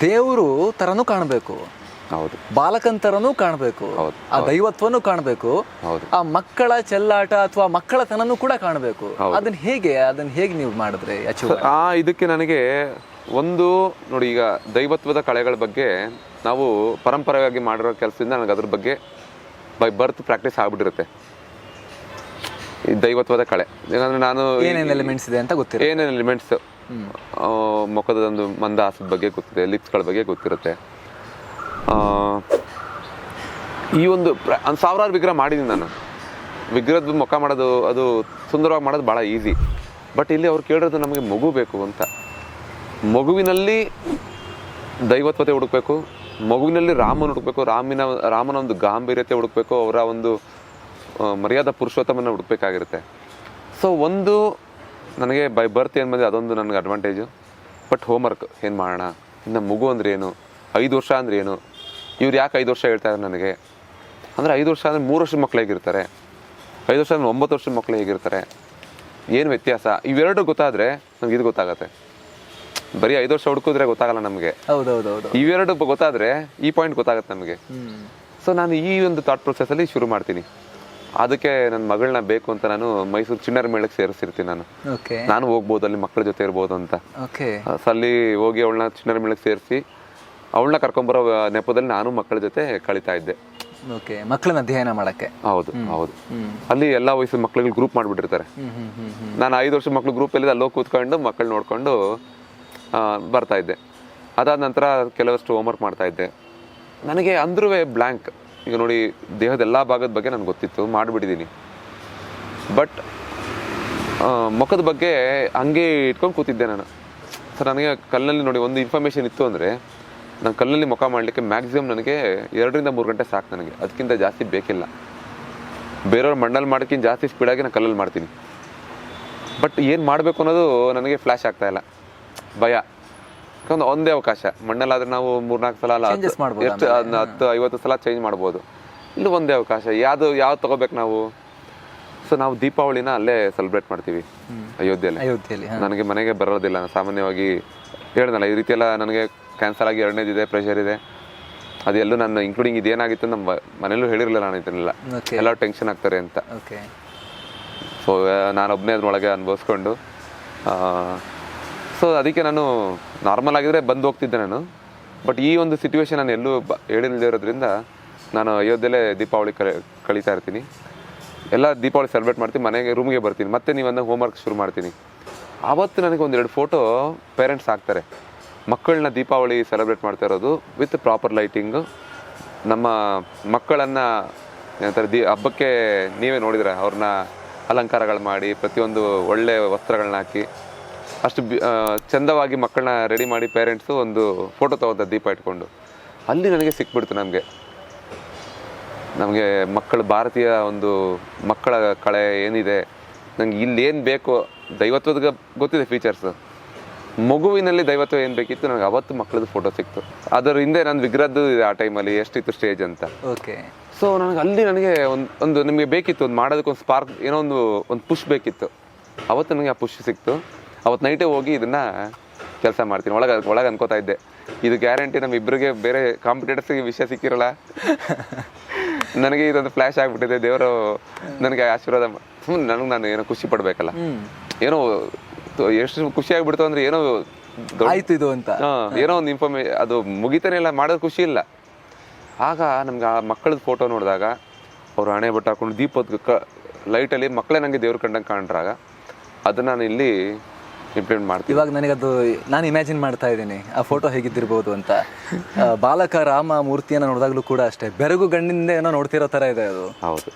ದೇವರು ತರನು ಕಾಣಬೇಕು. ಹೌದು. ಬಾಲಕನ ತರನು ಕಾಣಬೇಕು. ಹೌದು, ಆ ದೈವತ್ವನು ಕಾಣಬೇಕು. ಹೌದು. ಆ ಮಕ್ಕಳ ಚೆಲ್ಲಾಟ ಅಥವಾ ಮಕ್ಕಳ ತನನು ಕೂಡ ಕಾಣಬೇಕು. ಅದನ್ನ ಹೇಗೆ ಅದನ್ನ ಹೇಗೆ ನೀವು ಮಾಡಿದ್ರೆ ಆ ಇದಕ್ಕೆ ನನಗೆ ಒಂದು ನೋಡಿ ಈಗ ದೈವತ್ವದ ಕಳೆಗಳ ಬಗ್ಗೆ ನಾವು ಪರಂಪರೆಯಾಗಿ ಮಾಡಿರೋ ಕೆಲಸದಿಂದ ನನಗೆ ಅದ್ರ ಬಗ್ಗೆ ಬೈ ಬರ್ತ್ ಪ್ರಾಕ್ಟೀಸ್ ಆಗ್ಬಿಟ್ಟಿರುತ್ತೆ. ಈ ದೈವತ್ವದ ಕಳೆ. ಏನಂದ್ರೆ ನಾನು ಏನೇನು ಎಲಿಮೆಂಟ್ಸ್ ಇದೆ ಅಂತ ಗೊತ್ತಿಲ್ಲ ಏನೇನು ಎಲಿಮೆಂಟ್ಸ್ ಮುಖದ ಒಂದು ಮಂದಹಾಸದ ಬಗ್ಗೆ ಗೊತ್ತಿದೆ ಲಿಪ್ಸ್ಗಳ ಬಗ್ಗೆ ಗೊತ್ತಿರುತ್ತೆ. ಈ ಒಂದು ಒಂದು ಸಾವಿರಾರು ವಿಗ್ರಹ ಮಾಡಿದ್ದೀನಿ ನಾನು. ವಿಗ್ರಹದ ಮುಖ ಮಾಡೋದು, ಅದು ಸುಂದರವಾಗಿ ಮಾಡೋದು ಭಾಳ ಈಸಿ ಬಟ್ ಇಲ್ಲಿ ಅವ್ರು ಕೇಳಿರೋದು ನಮಗೆ ಮಗು ಬೇಕು ಅಂತ. ಮಗುವಿನಲ್ಲಿ ದೈವತ್ವತೆ ಹುಡುಕಬೇಕು, ಮಗುವಿನಲ್ಲಿ ರಾಮನ ಹುಡುಕಬೇಕು, ರಾಮಿನ, ರಾಮನ ಒಂದು ಗಾಂಭೀರ್ಯತೆ ಹುಡುಕಬೇಕು, ಅವರ ಒಂದು ಮರ್ಯಾದಾ ಪುರುಷೋತ್ತಮನ ಹುಡುಕಬೇಕಾಗಿರುತ್ತೆ. ಸೊ ಒಂದು ನನಗೆ ಬೈ ಬರ್ತ್ ಏನು ಬಂದಿದೆ ಅದೊಂದು ನನಗೆ ಅಡ್ವಾಂಟೇಜು ಬಟ್ ಹೋಮ್ವರ್ಕ್ ಏನು ಮಾಡೋಣ? ಇನ್ನು ಮಗು ಅಂದ್ರೆ ಏನು? ಐದು ವರ್ಷ ಅಂದ್ರೆ ಏನು? ಇವ್ರು ಯಾಕೆ ಐದು ವರ್ಷ ಹೇಳ್ತಾರೆ ನನಗೆ? ಅಂದರೆ ಐದು ವರ್ಷ ಅಂದರೆ ಮೂರು ವರ್ಷದ ಮಕ್ಕಳು ಹೇಗಿರ್ತಾರೆ? ಐದು ವರ್ಷ ಅಂದರೆ ಒಂಬತ್ತು ವರ್ಷದ ಮಕ್ಕಳು ಹೇಗಿರ್ತಾರೆ? ಏನು ವ್ಯತ್ಯಾಸ? ಇವೆರಡು ಗೊತ್ತಾದರೆ ನಮ್ಗೆ ಇದು ಗೊತ್ತಾಗತ್ತೆ. ಬರೀ ಐದು ವರ್ಷ ಹುಡುಕಿದ್ರೆ ಗೊತ್ತಾಗಲ್ಲ ನಮಗೆ. ಇವೆರಡು ಗೊತ್ತಾದರೆ ಈ ಪಾಯಿಂಟ್ ಗೊತ್ತಾಗತ್ತೆ ನಮಗೆ. ಹ್ಮ್. ಸೊ ನಾನು ಈ ಒಂದು ಥಾಟ್ ಪ್ರೊಸೆಸಲ್ಲಿ ಶುರು ಮಾಡ್ತೀನಿ. ಅದಕ್ಕೆ ನನ್ನ ಮಗಳನ್ನ ಬೇಕು ಅಂತ ನಾನು ಮೈಸೂರು ಚಿಣ್ಣರ ಮೇಳಕ್ಕೆ ಸೇರಿಸಿರ್ತೀನಿ ನಾನು. ನಾನು ಹೋಗ್ಬೋದು ಅಲ್ಲಿ ಮಕ್ಕಳ ಜೊತೆ ಇರ್ಬೋದು ಅಂತ. ಅಲ್ಲಿ ಹೋಗಿ ಅವಳನ್ನ ಚಿಣ್ಣರ ಮೇಳಕ್ಕೆ ಸೇರಿಸಿ ಅವಳನ್ನ ಕರ್ಕೊಂಬರೋ ನೆಪದಲ್ಲಿ ನಾನು ಮಕ್ಕಳ ಜೊತೆ ಕಳೀತಾ ಇದ್ದೆ. ಮಕ್ಕಳನ್ನ ಅಧ್ಯಯನ ಮಾಡಕ್ಕೆ. ಹೌದು ಹೌದು. ಅಲ್ಲಿ ಎಲ್ಲಾ ವಯಸ್ಸಿನ ಮಕ್ಕಳಿಗೆ ಗ್ರೂಪ್ ಮಾಡ್ಬಿಟ್ಟಿರ್ತಾರೆ. ನಾನು ಐದು ವರ್ಷ ಮಕ್ಕಳು ಗ್ರೂಪ್ ಅಲ್ಲಿ ಅಲ್ಲೋಗಿ ಕೂತ್ಕೊಂಡು ಮಕ್ಕಳು ನೋಡ್ಕೊಂಡು ಬರ್ತಾ ಇದ್ದೆ. ಅದಾದ ನಂತರ ಕೆಲವಷ್ಟು ಹೋಮ್ವರ್ಕ್ ಮಾಡ್ತಾ ಇದ್ದೆ. ನನಗೆ ಅಂದ್ರೂ ಬ್ಲ್ಯಾಂಕ್ ಈಗ ನೋಡಿ, ದೇಹದ ಎಲ್ಲ ಭಾಗದ ಬಗ್ಗೆ ನನಗೆ ಗೊತ್ತಿತ್ತು ಮಾಡಿಬಿಟ್ಟಿದ್ದೀನಿ ಬಟ್ ಮುಖದ ಬಗ್ಗೆ ಹಂಗೆ ಇಟ್ಕೊಂಡು ಕೂತಿದ್ದೆ ನಾನು. ಸರ್, ನನಗೆ ಕಲ್ಲಲ್ಲಿ ನೋಡಿ, ಒಂದು ಇನ್ಫಾರ್ಮೇಷನ್ ಇತ್ತು ಅಂದರೆ, ನಾನು ಕಲ್ಲಲ್ಲಿ ಮುಖ ಮಾಡಲಿಕ್ಕೆ ಮ್ಯಾಕ್ಸಿಮಮ್ ನನಗೆ ಎರಡರಿಂದ ಮೂರು ಗಂಟೆ ಸಾಕು ನನಗೆ. ಅದಕ್ಕಿಂತ ಜಾಸ್ತಿ ಬೇಕಿಲ್ಲ. ಬೇರೆಯವ್ರ ಮಣ್ಣಲ್ಲಿ ಮಾಡೋಕ್ಕಿಂತ ಜಾಸ್ತಿ ಸ್ಪೀಡಾಗಿ ನಾನು ಕಲ್ಲಲ್ಲಿ ಮಾಡ್ತೀನಿ. ಬಟ್ ಏನು ಮಾಡಬೇಕು ಅನ್ನೋದು ನನಗೆ ಫ್ಲ್ಯಾಶ್ ಆಗ್ತಾಯಿಲ್ಲ ಭಯ. ಯಾಕಂದ್ರೆ ಒಂದೇ ಅವಕಾಶ. ಮಣ್ಣಲ್ಲಾದ್ರೆ ನಾವು ಮೂರ್ನಾಲ್ಕು ಸಲ ಅಲ್ಲ Changes ಹತ್ತು- ಮಾಡ್ಬೋದು ಎಷ್ಟು ಹತ್ತು ಐವತ್ತು ಸಲ ಚೇಂಜ್ ಮಾಡ್ಬೋದು. ಇಲ್ಲಿ ಒಂದೇ ಅವಕಾಶ. ಯಾವ್ದು ಯಾವ್ದು ತಗೋಬೇಕು ನಾವು? ಸೊ ನಾವು ದೀಪಾವಳಿನ ಅಲ್ಲೇ ಸೆಲೆಬ್ರೇಟ್ ಮಾಡ್ತೀವಿ ಅಯೋಧ್ಯೆಯಲ್ಲಿ. ಅಯೋಧ್ಯೆಯಲ್ಲಿ ಹಾ. ನನಗೆ ಮನೆಗೆ ಬರೋದಿಲ್ಲ ನಾನು ಸಾಮಾನ್ಯವಾಗಿ ಹೇಳ್ದಲ್ಲ ಈ ರೀತಿ ಎಲ್ಲ ನನಗೆ ಕ್ಯಾನ್ಸಲ್ ಆಗಿ ಎರಡನೇದಿದೆ ಪ್ರೆಷರ್ ಇದೆ. ಅದೆಲ್ಲೂ ನನ್ನ ಇನ್ಕ್ಲೂಡಿಂಗ್ ಇದೇನಾಗಿತ್ತು ನಮ್ಮ ಮನೇಲೂ ಹೇಳಿರಲಿಲ್ಲ ನಾನು ಇದನ್ನೆಲ್ಲ. ಎಲ್ಲ ಟೆನ್ಷನ್ ಆಗ್ತಾರೆ ಅಂತ. ಓಕೆ ಸೊ ನಾನೊಬ್ಬನೇ ಅದ್ರೊಳಗೆ ಅನುಭವಿಸ್ಕೊಂಡು ಸೊ ಅದಕ್ಕೆ ನಾನು ನಾರ್ಮಲ್ ಆಗಿದ್ರೆ ಬಂದು ಹೋಗ್ತಿದ್ದೆ ನಾನು. ಬಟ್ ಈ ಒಂದು ಸಿಚುವೇಶನ್ ನಾನು ಎಲ್ಲೂ ಬ ಹೇಳಿಲ್ಲದೆ ಇರೋದ್ರಿಂದ ನಾನು ಅಯೋಧ್ಯೆಲೇ ದೀಪಾವಳಿ ಕಳೆ ಕಳೀತಾ ಇರ್ತೀನಿ. ಎಲ್ಲ ದೀಪಾವಳಿ ಸೆಲೆಬ್ರೇಟ್ ಮಾಡ್ತೀನಿ, ಮನೆಗೆ ರೂಮ್ಗೆ ಬರ್ತೀನಿ. ಮತ್ತೆ ನೀವಂದ ಹೋಮ್ವರ್ಕ್ ಶುರು ಮಾಡ್ತೀನಿ. ಆವತ್ತು ನನಗೆ ಒಂದೆರಡು ಫೋಟೋ ಪೇರೆಂಟ್ಸ್ ಹಾಕ್ತಾರೆ. ಮಕ್ಕಳನ್ನ ದೀಪಾವಳಿ ಸೆಲೆಬ್ರೇಟ್ ಮಾಡ್ತಾ ಇರೋದು ವಿತ್ ಪ್ರಾಪರ್ ಲೈಟಿಂಗು ನಮ್ಮ ಮಕ್ಕಳನ್ನು ಏನಂತಾರೆ ದಿ ಹಬ್ಬಕ್ಕೆ ನೀವೇ ನೋಡಿದ್ರೆ ಅವ್ರನ್ನ ಅಲಂಕಾರಗಳು ಮಾಡಿ, ಪ್ರತಿಯೊಂದು ಒಳ್ಳೆಯ ವಸ್ತ್ರಗಳನ್ನ ಹಾಕಿ. ಅಷ್ಟು ಬಿ- ಚಂದವಾಗಿ ಮಕ್ಕಳನ್ನ ರೆಡಿ ಮಾಡಿ ಪೇರೆಂಟ್ಸು ಒಂದು ಫೋಟೋ ತಗೋತಾರೆ ದೀಪ ಇಟ್ಕೊಂಡು. ಅಲ್ಲಿ ನನಗೆ ಸಿಕ್ಬಿಡ್ತು ನಮಗೆ. ನಮಗೆ ಮಕ್ಕಳು ಭಾರತೀಯ ಒಂದು ಮಕ್ಕಳ ಕಳೆ ಏನಿದೆ ನಂಗೆ ಇಲ್ಲಿ ಏನು ಬೇಕು ದೈವತ್ವದ ಗೊತ್ತಿದೆ ಫೀಚರ್ಸು ಮಗುವಿನಲ್ಲಿ ದೈವತ್ವ ಏನು ಬೇಕಿತ್ತು ನನಗೆ ಅವತ್ತು ಮಕ್ಕಳದ್ದು ಫೋಟೋ ಸಿಕ್ತು. ಅದರ ಹಿಂದೆ ನನ್ನ ವಿಗ್ರಹದ್ದು ಇದೆ ಆ ಟೈಮಲ್ಲಿ ಎಷ್ಟಿತ್ತು ಸ್ಟೇಜ್ ಅಂತ. ಓಕೆ ಸೊ ನನಗೆ ಅಲ್ಲಿ ನನಗೆ ಒಂದು ಒಂದು ನಿಮಗೆ ಬೇಕಿತ್ತು ಒಂದು ಮಾಡೋದಕ್ಕೆ ಒಂದು ಸ್ಪಾರ್ಕ್ ಏನೋ ಒಂದು ಒಂದು ಪುಷ್ ಬೇಕಿತ್ತು. ಅವತ್ತು ನನಗೆ ಆ ಪುಷ್ ಸಿಕ್ತು. ಅವತ್ತು ನೈಟೇ ಹೋಗಿ ಇದನ್ನ ಕೆಲಸ ಮಾಡ್ತೀನಿ. ಒಳಗೆ ಒಳಗೆ ಅನ್ಕೋತಾ ಇದ್ದೆ. ಇದು ಗ್ಯಾರಂಟಿ ನಮ್ಮ ಇಬ್ಬರಿಗೆ ಬೇರೆ ಕಾಂಪಿಟೇಟರ್ಸ್ಗೆ ವಿಷಯ ಸಿಕ್ಕಿರಲ್ಲ. ನನಗೆ ಇದೊಂದು ಫ್ಲ್ಯಾಶ್ ಆಗಿಬಿಟ್ಟಿದೆ. ದೇವರು ನನಗೆ ಆಶೀರ್ವಾದ ಹ್ಞೂ ನನಗೆ ನಾನು ಏನೋ ಖುಷಿ ಪಡಬೇಕಲ್ಲ. ಏನೋ ಎಷ್ಟು ಖುಷಿ ಆಗಿಬಿಡ್ತು ಅಂದ್ರೆ ಏನೋ ಆಯ್ತು ಇದು ಅಂತ. ಏನೋ ಒಂದು ಇನ್ಫಾರ್ಮೇ ಅದು ಮುಗಿತಾನೆ ಇಲ್ಲ ಮಾಡೋದು ಖುಷಿ ಇಲ್ಲ. ಆಗ ನಮ್ಗೆ ಆ ಮಕ್ಕಳದ ಫೋಟೋ ನೋಡಿದಾಗ ಅವರು ಹಣೆ ಬಟ್ಟು ಹಾಕೊಂಡು ದೀಪದ ಕ ಲೈಟಲ್ಲಿ ಮಕ್ಕಳೇ ನನಗೆ ದೇವ್ರ ಕಂಡಂಗೆ ಕಾಣ್ರಾಗ ಅದನ್ನ ನಾನು ಇಲ್ಲಿ ಇಂಪ್ಲಿಮೆಂಟ್ ಮಾಡ್ತೀವಿ. ಇವಾಗ ಅದು ನಾನು ಇಮ್ಯಾಜಿನ್ ಮಾಡ್ತಾ ಇದ್ದೀನಿ ಆ ಫೋಟೋ ಹೇಗಿದ್ದಿರ್ಬೋದು ಅಂತ. ಬಾಲಕ ರಾಮ ಮೂರ್ತಿಯನ್ನ ನೋಡಿದಾಗಲೂ ಕೂಡ ಅಷ್ಟೇ. ಬೆರಗು ಗಣ್ಣಿನಿಂದ ಏನೋ ನೋಡ್ತಿರೋ ತರ ಇದೆ ಅದು. ಹೌದು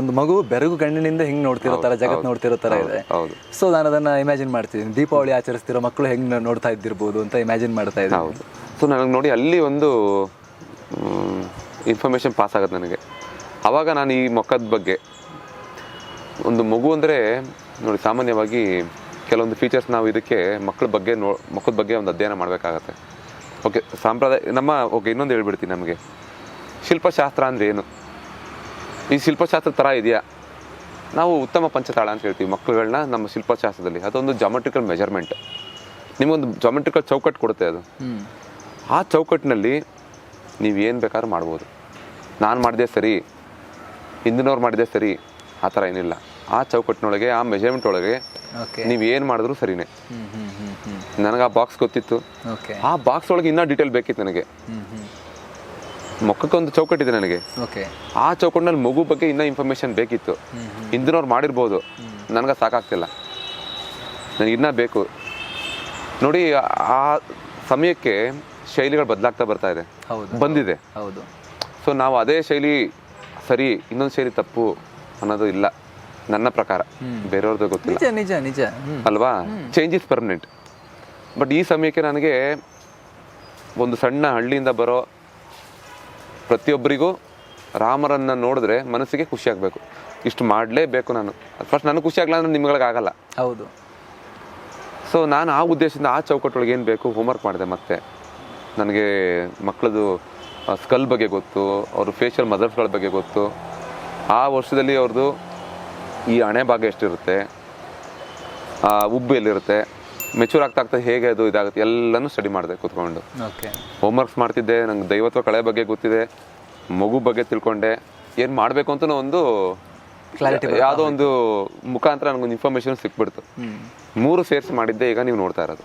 ಒಂದು ಮಗು ಬೆರಗು ಗಣ್ಣಿನಿಂದ ಹೆಂಗ್ ನೋಡ್ತಿರೋ ತರ ಜಗತ್ ನೋಡ್ತಿರೋ ತರ ಇದೆ. ಹೌದು. ಸೊ ನಾನು ಅದನ್ನ ಇಮ್ಯಾಜಿನ್ ಮಾಡ್ತಿದ್ದೀನಿ. ದೀಪಾವಳಿ ಆಚರಿಸ್ತಿರೋ ಮಕ್ಕಳು ಹೆಂಗ್ ನೋಡ್ತಾ ಇದ್ದಿರ್ಬೋದು ಅಂತ ಇಮ್ಯಾಜಿನ್ ಮಾಡ್ತಾ ಇದ್ದೀನಿ. ಹೌದು. ಸೊ ನನಗೆ ನೋಡಿ ಅಲ್ಲಿ ಒಂದು ಇನ್ಫಾರ್ಮೇಷನ್ ಪಾಸ್ ಆಗುತ್ತೆ ನನಗೆ. ಆವಾಗ ನಾನು ಈ ಮೊಕ್ಕದ ಬಗ್ಗೆ ಒಂದು ಮಗು ಅಂದರೆ ನೋಡಿ ಸಾಮಾನ್ಯವಾಗಿ ಕೆಲವೊಂದು ಫೀಚರ್ಸ್ ನಾವು ಇದಕ್ಕೆ ಮಕ್ಕಳ ಬಗ್ಗೆ ನೋ, ಮಕ್ಕಳ ಬಗ್ಗೆ ಒಂದು ಅಧ್ಯಯನ ಮಾಡಬೇಕಾಗತ್ತೆ. ಓಕೆ ಸಾಂಪ್ರದಾಯ ನಮ್ಮ ಓಕೆ ಇನ್ನೊಂದು ಹೇಳ್ಬಿಡ್ತೀನಿ ನಮಗೆ. ಶಿಲ್ಪಶಾಸ್ತ್ರ ಅಂದರೆ ಏನು? ಈ ಶಿಲ್ಪಶಾಸ್ತ್ರ ಥರ ಇದೆಯಾ? ನಾವು ಉತ್ತಮ ಪಂಚತಾಳ ಅಂತ ಹೇಳ್ತೀವಿ ಮಕ್ಕಳುಗಳನ್ನ ನಮ್ಮ ಶಿಲ್ಪಶಾಸ್ತ್ರದಲ್ಲಿ. ಅದೊಂದು ಜಾಮೆಟ್ರಿಕಲ್ ಮೆಜರ್ಮೆಂಟ್ ನಿಮಗೊಂದು ಜಾಮೆಟ್ರಿಕಲ್ ಚೌಕಟ್ಟು ಕೊಡುತ್ತೆ ಅದು. ಆ ಚೌಕಟ್ಟಿನಲ್ಲಿ ನೀವು ಏನು ಬೇಕಾದ್ರೂ ಮಾಡ್ಬೋದು. ನಾನು ಮಾಡಿದೆ ಸರಿ, ಹಿಂದಿನವ್ರು ಮಾಡಿದೆ ಸರಿ, ಆ ಥರ ಏನಿಲ್ಲ. ಆ ಚೌಕಟ್ಟಿನೊಳಗೆ ಆ ಮೆಜರ್ಮೆಂಟ್ ಒಳಗೆ ನೀವು ಏನು ಮಾಡಿದ್ರು ಸರಿನೇ. ನನಗೆ ಆ ಬಾಕ್ಸ್ ಗೊತ್ತಿತ್ತು. ಓಕೆ ಆ ಬಾಕ್ಸ್ ಒಳಗೆ ಇನ್ನೂ ಡೀಟೇಲ್ ಬೇಕಿತ್ತು ನನಗೆ. ಮೊಕ್ಕಕ್ಕೆ ಒಂದು ಚೌಕಟ್ಟಿದೆ ನನಗೆ. ಓಕೆ ಆ ಚೌಕಟ್ಟಿನಲ್ಲಿ ಮಗು ಬಗ್ಗೆ ಇನ್ನೂ ಇನ್ಫಾರ್ಮೇಶನ್ ಬೇಕಿತ್ತು. ಹಿಂದಿನವ್ರು ಮಾಡಿರ್ಬೋದು. ನನಗೆ ಸಾಕಾಗ್ತಿಲ್ಲ. ನನಗೆ ಇನ್ನೂ ಬೇಕು. ನೋಡಿ ಆ ಸಮಯಕ್ಕೆ ಶೈಲಿಗಳು ಬದಲಾಗ್ತಾ ಬರ್ತಾ ಇದೆ. ಬಂದಿದೆ. ಹೌದು. ಸೊ ನಾವು ಅದೇ ಶೈಲಿ ಸರಿ ಇನ್ನೊಂದು ಶೈಲಿ ತಪ್ಪು ಅನ್ನೋದು ಇಲ್ಲ. ನನ್ನ ಪ್ರಕಾರ. ಬೇರೆಯವ್ರದ್ದು ಗೊತ್ತಿಲ್ಲ. ನಿಜ ನಿಜ ನಿಜ. ಹ್ಮ್. ಅಲ್ವಾ? ಚೇಂಜ್ ಇಸ್ ಪರ್ಮನೆಂಟ್ ಬಟ್ ಈ ಸಮಯಕ್ಕೆ ನನಗೆ ಒಂದು ಸಣ್ಣ ಹಳ್ಳಿಯಿಂದ ಬರೋ ಪ್ರತಿಯೊಬ್ಬರಿಗೂ ರಾಮರನ್ನ ನೋಡಿದ್ರೆ ಮನಸ್ಸಿಗೆ ಖುಷಿ ಆಗಬೇಕು. ಇಷ್ಟು ಮಾಡಲೇಬೇಕು ನಾನು. ಫಸ್ಟ್ ನನಗೆ ಖುಷಿ ಆಗಲ್ಲ ಅಂದ್ರೆ ನಿಮ್ಗಳಿಗಾಗಲ್ಲ ಹೌದು. ಸೊ ನಾನು ಆ ಉದ್ದೇಶದಿಂದ ಆ ಚೌಕಟ್ಟೊಳಗೆ ಏನು ಬೇಕು ಹೋಮ್ವರ್ಕ್ ಮಾಡಿದೆ ಮತ್ತೆ. ನನಗೆ ಮಕ್ಕಳದು ಸ್ಕಲ್ ಬಗ್ಗೆ ಗೊತ್ತು ಅವ್ರ ಫೇಶಿಯಲ್ ಮದರ್ಸ್ಗಳ ಬಗ್ಗೆ ಗೊತ್ತು. ಆ ವರ್ಷದಲ್ಲಿ ಅವ್ರದ್ದು ಈ ಹಣೆ ಭಾಗ ಎಷ್ಟಿರುತ್ತೆ? ಆ ಉಬ್ಬು ಎಲ್ಲಿರುತ್ತೆ ಮೆಚೂರ್ ಆಗ್ತಾ ಆಗ್ತಾ ಹೇಗೆ ಅದು ಇದಾಗುತ್ತೆ? ಎಲ್ಲನೂ ಸ್ಟಡಿ ಮಾಡಿದೆ ಕೂತ್ಕೊಂಡು. ಹೋಮ್ ವರ್ಕ್ಸ್ ಮಾಡ್ತಿದ್ದೆ. ನಂಗೆ ದೈವತ್ವ ಕಳೆ ಬಗ್ಗೆ ಗೊತ್ತಿದೆ. ಮಗು ಬಗ್ಗೆ ತಿಳ್ಕೊಂಡೆ. ಏನು ಮಾಡಬೇಕು ಅಂತ ಒಂದು ಕ್ಲಾರಿಟಿ ಯಾವುದೋ ಒಂದು ಮುಖಾಂತರ ನನಗೊಂದು ಇನ್ಫಾರ್ಮೇಶನ್ ಸಿಕ್ಬಿಡ್ತು. ಮೂರು ಸೇರ್ಸ್ ಮಾಡಿದ್ದೆ ಈಗ ನೀವು ನೋಡ್ತಾ ಇರೋದು.